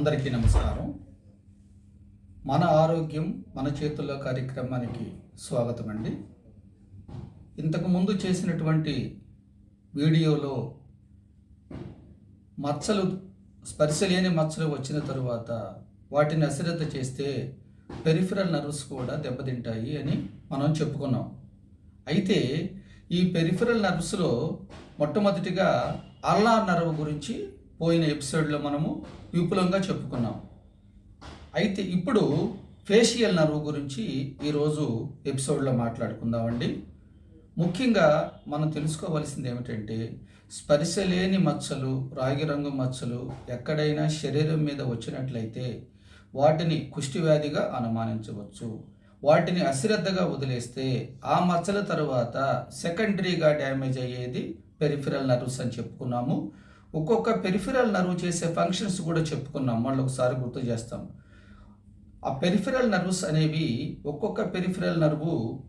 అందరికీ నమస్కారం. మన ఆరోగ్యం మన చేతుల్లో కార్యక్రమానికి స్వాగతం అండి ఇంతకుముందు చేసినటువంటి వీడియోలో మచ్చలు స్పర్శ లేని మచ్చలు వచ్చిన తరువాత వాటిని అశ్రద్ధ చేస్తే పెరిఫరల్ నర్వ్స్ కూడా దెబ్బతింటాయి అని మనం చెప్పుకున్నాం. అయితే ఈ పెరిఫరల్ నర్వ్స్లో మొట్టమొదటిగా అల్లా నర్వ్ గురించి పోయిన ఎపిసోడ్లో మనము విపులంగా చెప్పుకున్నాం. అయితే ఇప్పుడు ఫేషియల్ నర్వ్ గురించి ఈరోజు ఎపిసోడ్లో మాట్లాడుకుందామండి. ముఖ్యంగా మనం తెలుసుకోవాల్సింది ఏమిటంటే స్పర్శ లేని మచ్చలు రాగి రంగు మచ్చలు ఎక్కడైనా శరీరం మీద వచ్చినట్లయితే వాటిని కుష్టివ్యాధిగా అనుమానించవచ్చు. వాటిని అశ్రద్ధగా వదిలేస్తే ఆ మచ్చల తర్వాత సెకండరీగా డ్యామేజ్ అయ్యేది పెరిఫిరల్ నర్వ్స్ అని చెప్పుకున్నాము. ఒక్కొక్క పెరిఫిరల్ నర్వ్ చేసే ఫంక్షన్స్ కూడా చెప్పుకున్నాం. మళ్ళీ ఒకసారి గుర్తు చేస్తాం. ఆ పెరిఫిరల్ నర్వ్స్ అనేవి ఒక్కొక్క పెరిఫిరల్ నర్వు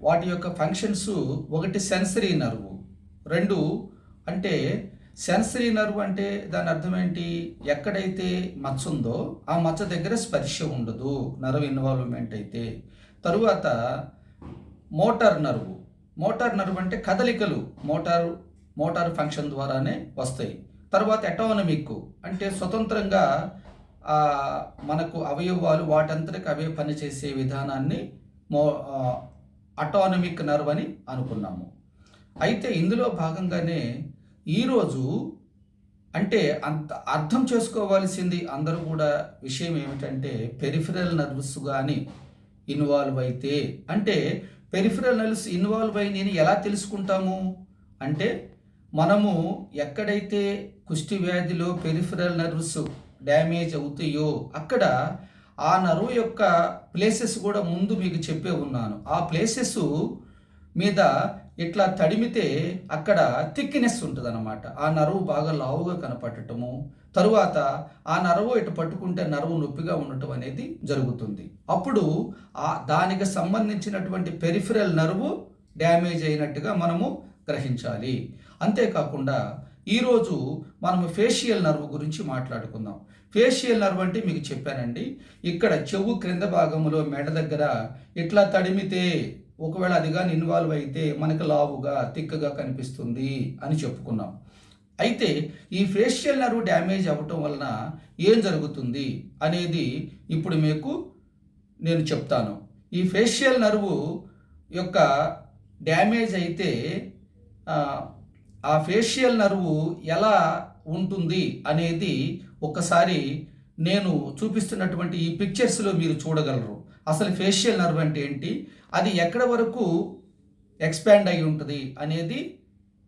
వాటి యొక్క ఫంక్షన్స్ ఒకటి సెన్సరీ నర్వు రెండు అంటే సెన్సరీ నర్వ్ అంటే దాని అర్థం ఏంటి? ఎక్కడైతే మచ్చ ఉందో ఆ మచ్చ దగ్గర స్పర్శ ఉండదు. నర్వ్ ఇన్వాల్వ్మెంట్ అయితే. తరువాత మోటార్ నర్వ్ మోటార్ నర్వ్ అంటే కదలికలు. మోటార్ మోటార్ ఫంక్షన్ ద్వారానే వస్తాయి. తర్వాత ఎటానమిక్ అంటే స్వతంత్రంగా మనకు అవయవాలు వాటంతటికి అవే పనిచేసే విధానాన్ని మో అటానమిక్ నర్వ్ అని అనుకున్నాము. అయితే ఇందులో భాగంగానే ఈరోజు అంటే అంత అర్థం చేసుకోవాల్సింది అందరూ కూడా విషయం ఏమిటంటే పెరిఫరల్ నర్వ్స్ కానీ ఇన్వాల్వ్ అయితే అంటే పెరిఫరల్ నర్వ్స్ ఇన్వాల్వ్ అయి నేను ఎలా తెలుసుకుంటాము? అంటే మనము ఎక్కడైతే కుష్టి వ్యాధిలో పెరిఫరల్ నర్వ్స్ డ్యామేజ్ అవుతాయో అక్కడ ఆ నరువు యొక్క ప్లేసెస్ కూడా ముందు మీకు చెప్పే ఉన్నాను. ఆ ప్లేసెస్ మీద ఇట్లా తడిమితే అక్కడ థిక్నెస్ ఉంటుంది అనమాట ఆ నరువు బాగా లావుగా కనపడటము తరువాత ఆ నరువు ఇటు పట్టుకుంటే నరువు నొప్పిగా ఉండటం అనేది జరుగుతుంది. అప్పుడు ఆ దానికి సంబంధించినటువంటి పెరిఫరల్ నరువు డ్యామేజ్ అయినట్టుగా మనము గ్రహించాలి. అంతేకాకుండా ఈరోజు మనము ఫేషియల్ నర్వ్ గురించి మాట్లాడుకుందాం. ఫేషియల్ నర్వ్ అంటే మీకు చెప్పానండి. ఇక్కడ చెవు క్రింద భాగంలో మెడ దగ్గర ఇట్లా తడిమితే ఒకవేళ అది కానీ ఇన్వాల్వ్ అయితే మనకు లావుగా తిక్కగా కనిపిస్తుంది అని చెప్పుకున్నాం. అయితే ఈ ఫేషియల్ నర్వ్ డ్యామేజ్ అవ్వటం వలన ఏం జరుగుతుంది అనేది ఇప్పుడు మీకు నేను చెప్తాను. ఈ ఫేషియల్ నర్వ్ యొక్క డ్యామేజ్ అయితే ఆ, ఫేషియల్ నర్వు ఎలా ఉంటుంది అనేది ఒకసారి నేను చూపిస్తున్నటువంటి ఈ పిక్చర్స్లో మీరు చూడగలరు. అసలు ఫేషియల్ నర్వ్ అంటే ఏంటి? అది ఎక్కడ వరకు ఎక్స్పాండ్ అయి ఉంటుంది అనేది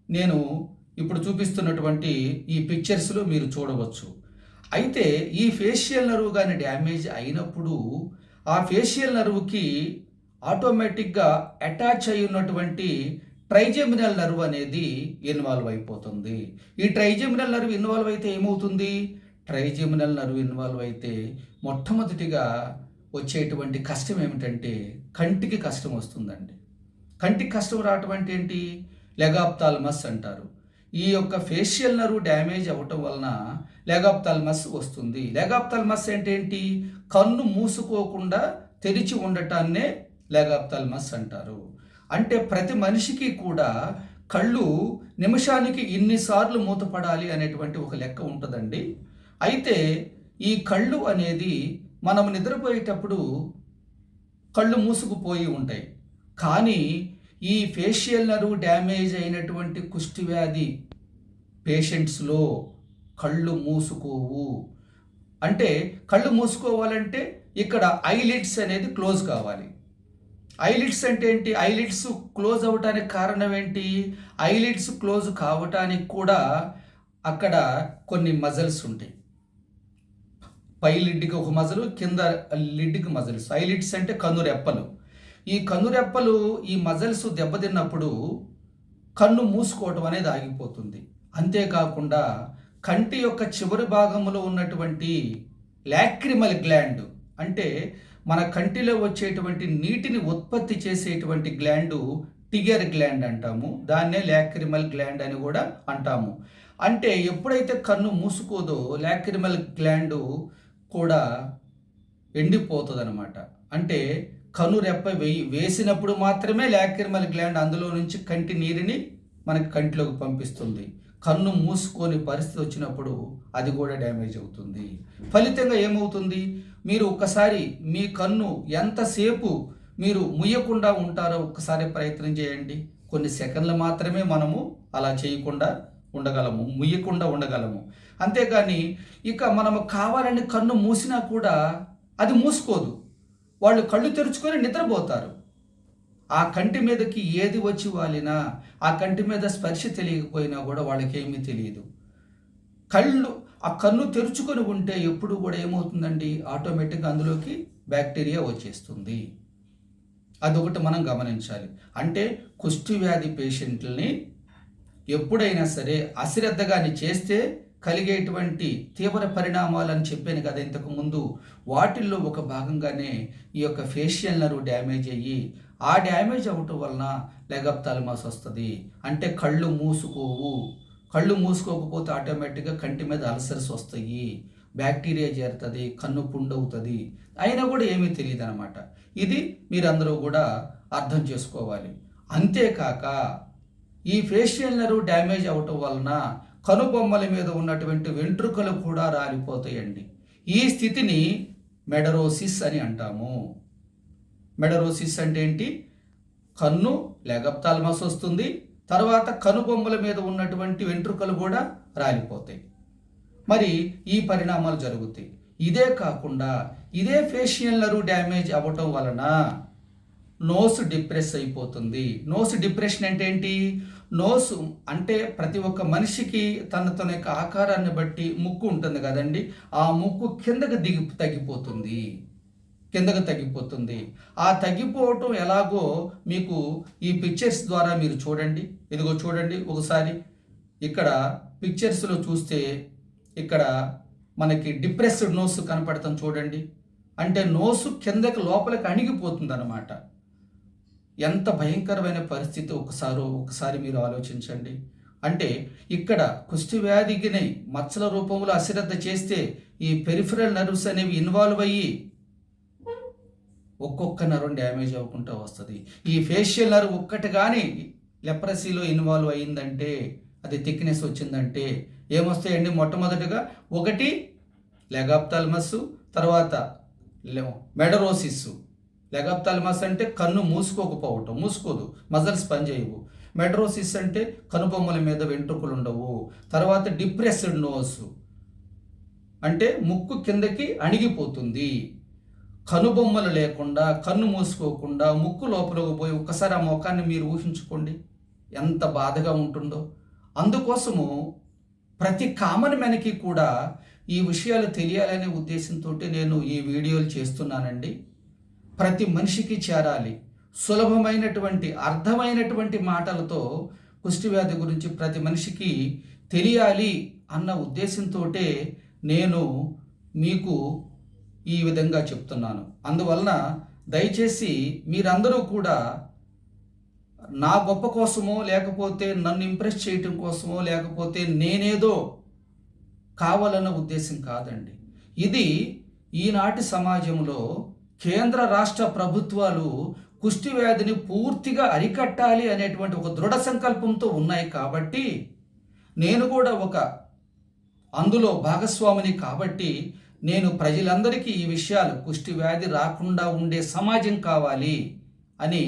నేను ఇప్పుడు చూపిస్తున్నటువంటి ఈ పిక్చర్స్లో మీరు చూడవచ్చు. అయితే ఈ ఫేషియల్ నర్వ్ కానీ డ్యామేజ్ అయినప్పుడు ఆ ఫేషియల్ నర్వ్కి ఆటోమేటిక్గా అటాచ్ అయి ఉన్నటువంటి ట్రైజెమినల్ నర్వ్ అనేది ఇన్వాల్వ్ అయిపోతుంది. ఈ ట్రైజెమినల్ నర్వ్ ఇన్వాల్వ్ అయితే ఏమవుతుంది? ట్రైజెమినల్ నర్వ్ ఇన్వాల్వ్ అయితే మొట్టమొదటిగా వచ్చేటువంటి కష్టం ఏమిటంటే కంటికి కష్టం వస్తుందండి. కంటికి కష్టం రావటం అంటే ఏంటి? లెగాప్తాల్మస్ అంటారు. ఈ యొక్క ఫేషియల్ నర్వ్ డ్యామేజ్ అవ్వటం వలన లెగాప్తాల్మస్ వస్తుంది. లెగాప్తాల్మస్ అంటే ఏంటి? కన్ను మూసుకోకుండా తెరిచి ఉండటాన్నే లెగాప్తాల్మస్ అంటారు. అంటే ప్రతి మనిషికి కూడా కళ్ళు నిమిషానికి ఇన్నిసార్లు మూతపడాలి అనేటువంటి ఒక లెక్క ఉంటుందండి. అయితే ఈ కళ్ళు అనేది మనం నిద్రపోయేటప్పుడు కళ్ళు మూసుకుపోయి ఉంటాయి. కానీ ఈ ఫేషియల్ నర్వ్ డ్యామేజ్ అయినటువంటి కుష్టి వ్యాధి పేషెంట్స్లో కళ్ళు మూసుకోవు. అంటే కళ్ళు మూసుకోవాలంటే ఇక్కడ ఐలిడ్స్ అనేది క్లోజ్ కావాలి. ఐలిడ్స్ అంటే ఏంటి? ఐలిడ్స్ క్లోజ్ అవ్వటానికి కారణం ఏంటి? ఐలిడ్స్ క్లోజ్ కావటానికి కూడా అక్కడ కొన్ని మజల్స్ ఉంటాయి. పై లిడ్కి ఒక మజలు కింద లిడ్కి మజల్స్. ఐలిడ్స్ అంటే కనురెప్పలు ఈ కనురెప్పలు ఈ మజల్స్ దెబ్బతిన్నప్పుడు కన్ను మూసుకోవటం అనేది ఆగిపోతుంది. అంతేకాకుండా కంటి యొక్క చివరి భాగంలో ఉన్నటువంటి లాక్రిమల్ గ్లాండ్ అంటే మన కంటిలో వచ్చేటువంటి నీటిని ఉత్పత్తి చేసేటువంటి గ్లాండు టిగర్ గ్లాండ్ అంటాము. దాన్నే లాక్రిమల్ గ్లాండ్ అని కూడా అంటాము. అంటే ఎప్పుడైతే కన్ను మూసుకోదో లాక్రిమల్ గ్లాండు కూడా ఎండిపోతుంది అనమాట అంటే కను రెప్ప వేయి వేసినప్పుడు మాత్రమే లాక్రిమల్ గ్లాండ్ అందులో నుంచి కంటి నీరుని మనకి కంటిలోకి పంపిస్తుంది. కన్ను మూసుకొని పరిస్థితి వచ్చినప్పుడు అది కూడా డ్యామేజ్ అవుతుంది. ఫలితంగా ఏమవుతుంది? మీరు ఒక్కసారి మీ కన్ను ఎంతసేపు మీరు ముయ్యకుండా ఉంటారో ఒక్కసారి ప్రయత్నం చేయండి. కొన్ని సెకండ్లు మాత్రమే మనము అలా చేయకుండా ఉండగలము ముయ్యకుండా ఉండగలము. అంతేకాని ఇక మనము కావాలని కన్ను మూసినా కూడా అది మూసుకోదు. వాళ్ళు కళ్ళు తెరుచుకొని నిద్రపోతారు. ఆ కంటి మీదకి ఏది వచ్చి వాలినా ఆ కంటి మీద స్పర్శ తెలియకపోయినా కూడా వాళ్ళకేమీ తెలియదు. కళ్ళు ఆ కన్ను తెరుచుకొని ఉంటే ఎప్పుడు కూడా ఏమవుతుందండి? ఆటోమేటిక్గా అందులోకి బ్యాక్టీరియా వచ్చేస్తుంది. అదొకటి మనం గమనించాలి. అంటే కుష్టి వ్యాధి పేషెంట్లని ఎప్పుడైనా సరే అశ్రద్ధగాని చేస్తే కలిగేటువంటి తీవ్ర పరిణామాలని చెప్పాను కదా ఇంతకుముందు వాటిల్లో ఒక భాగంగానే ఈ యొక్క ఫేషియల్ నర్వ్ డ్యామేజ్ అయ్యి ఆ డ్యామేజ్ అవ్వటం వలన లెగప్ తలమాస్ వస్తుంది. అంటే కళ్ళు మూసుకోవు. కళ్ళు మూసుకోకపోతే ఆటోమేటిక్గా కంటి మీద అల్సర్స్ వస్తాయి. బ్యాక్టీరియా చేరుతుంది కన్ను పుండవుతుంది. అయినా కూడా ఏమీ తెలియదు అనమాట ఇది మీరందరూ కూడా అర్థం చేసుకోవాలి. అంతేకాక ఈ ఫేషియల్ నర్వ్ డ్యామేజ్ అవటం వలన కనుబొమ్మల మీద ఉన్నటువంటి వెంట్రుకలు కూడా రాలిపోతాయండి. ఈ స్థితిని మెడరోసిస్ అని అంటాము. మెడరోసిస్ అంటే ఏంటి? కన్ను లెగప్తాల్మస్ వస్తుంది. తర్వాత కనుబొమ్మల మీద ఉన్నటువంటి వెంట్రుకలు కూడా రాలిపోతాయి. మరి ఈ పరిణామాలు జరుగుతాయి. ఇదే కాకుండా ఇదే ఫేషియల్ నరు డ్యామేజ్ అవ్వటం వలన నోస్ డిప్రెస్ అయిపోతుంది. నోస్ డిప్రెషన్ అంటే ఏంటి? నోస్ అంటే ప్రతి ఒక్క మనిషికి తన తన యొక్క ఆకారాన్ని బట్టి ముక్కు ఉంటుంది కదండి. ఆ ముక్కు కిందకు దిగి తగ్గిపోతుంది. కిందకు తగ్గిపోతుంది. ఆ తగ్గిపోవటం ఎలాగో మీకు ఈ పిక్చర్స్ ద్వారా మీరు చూడండి. ఇదిగో చూడండి ఒకసారి. ఇక్కడ పిక్చర్స్లో చూస్తే ఇక్కడ మనకి డిప్రెస్డ్ నోస్ కనపడతాం చూడండి. అంటే నోసు కిందకి లోపలికి అణిగిపోతుంది అనమాట ఎంత భయంకరమైన పరిస్థితి ఒకసారి ఒకసారి మీరు ఆలోచించండి. అంటే ఇక్కడ కుష్టి వ్యాధికి మచ్చల రూపంలో అశ్రద్ధ చేస్తే ఈ పెరిఫరల్ నర్వ్స్ అనేవి ఇన్వాల్వ్ అయ్యి ఒక్కొక్క నరం డ్యామేజ్ అవ్వకుండా వస్తుంది. ఈ ఫేషియల్ నరం ఒక్కటి కానీ లెప్రసీలో ఇన్వాల్వ్ అయిందంటే అది థిక్నెస్ వచ్చిందంటే ఏమొస్తాయండి? మొట్టమొదటిగా ఒకటి లెగాప్తాల్మస్ తర్వాత మెడరోసిస్ లెగాప్తాల్మస్ అంటే కన్ను మూసుకోకపోవటం మూసుకోదు మజల్స్ పనిచేయవు. మెడరోసిస్ అంటే కనుబొమ్మల మీద వెంట్రుకలు ఉండవు తర్వాత డిప్రెస్డ్ నోస్. అంటే ముక్కు కిందకి అణిగిపోతుంది. కనుబొమ్మలు లేకుండా కన్ను మూసుకోకుండా ముక్కు లోపలకు పోయి ఒక్కసారి ఆ ముఖాన్ని మీరు ఊహించుకోండి. ఎంత బాధగా ఉంటుందో. అందుకోసము ప్రతి కామన్ మెనకి కూడా ఈ విషయాలు తెలియాలనే ఉద్దేశంతో నేను ఈ వీడియోలు చేస్తున్నానండి. ప్రతి మనిషికి చేరాలి. సులభమైనటువంటి అర్థమైనటువంటి మాటలతో కుష్టివ్యాధి గురించి ప్రతి మనిషికి తెలియాలి అన్న ఉద్దేశంతో నేను మీకు ఈ విధంగా చెప్తున్నాను. అందువలన దయచేసి మీరందరూ కూడా నా గొప్ప కోసమో లేకపోతే నన్ను ఇంప్రెస్ చేయటం కోసమో లేకపోతే నేనేదో కావాలన్న ఉద్దేశం కాదండి. ఇది ఈనాటి సమాజంలో కేంద్ర రాష్ట్ర ప్రభుత్వాలు కుష్టి వ్యాధిని పూర్తిగా అరికట్టాలి అనేటువంటి ఒక దృఢ సంకల్పంతో ఉన్నాయి కాబట్టి నేను కూడా ఒక అందులో భాగస్వామిని కాబట్టి నేను ప్రజలందరికీ ఈ విషయాలు కుష్టి వ్యాధి రాకుండా ఉండే సమాజం కావాలి అని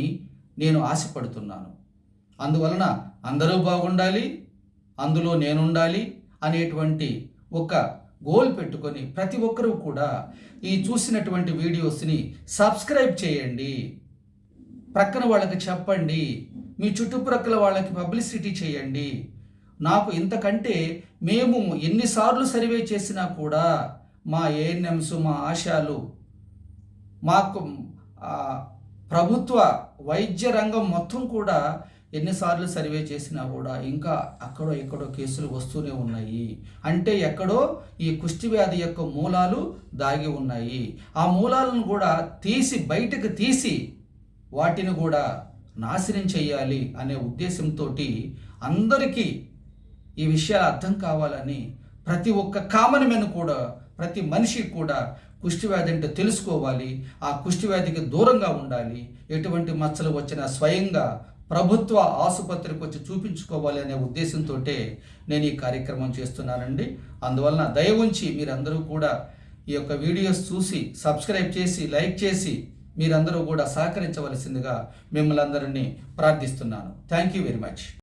నేను ఆశపడుతున్నాను. అందువలన అందరూ బాగుండాలి అందులో నేనుండాలి అనేటువంటి ఒక గోల్ పెట్టుకొని ప్రతి ఒక్కరూ కూడా ఈ చూసినటువంటి వీడియోస్ని సబ్స్క్రైబ్ చేయండి. ప్రక్కన వాళ్ళకి చెప్పండి మీ చుట్టుప్రక్కల వాళ్ళకి పబ్లిసిటీ చేయండి. నాకు ఇంతకంటే మేము ఎన్నిసార్లు సర్వే చేసినా కూడా మా ఏఎన్ఎంస్ మా ఆశాలు మాకు ప్రభుత్వ వైద్య రంగం మొత్తం కూడా ఎన్నిసార్లు సర్వే చేసినా కూడా ఇంకా అక్కడో ఎక్కడో కేసులు వస్తూనే ఉన్నాయి. అంటే ఎక్కడో ఈ కుష్టి వ్యాధి యొక్క మూలాలు దాగి ఉన్నాయి. ఆ మూలాలను కూడా తీసి బయటకు తీసి వాటిని కూడా నాశనం చేయాలి అనే ఉద్దేశంతో అందరికీ ఈ విషయాలు అర్థం కావాలని ప్రతి ఒక్క కామన్ మెన్ కూడా ప్రతి మనిషి కూడా కుష్టివ్యాధి అంటే తెలుసుకోవాలి. ఆ కుష్టివ్యాధికి దూరంగా ఉండాలి. ఎటువంటి మచ్చలు వచ్చినా స్వయంగా ప్రభుత్వ ఆసుపత్రికి వచ్చి చూపించుకోవాలి అనే ఉద్దేశంతో నేను ఈ కార్యక్రమం చేస్తున్నానండి. అందువలన దయ ఉంచి మీరందరూ కూడా ఈ యొక్క వీడియోస్ చూసి సబ్స్క్రైబ్ చేసి లైక్ చేసి మీరందరూ కూడా సహకరించవలసిందిగా మిమ్మల్ని అందరినీ ప్రార్థిస్తున్నాను. Thank you very much.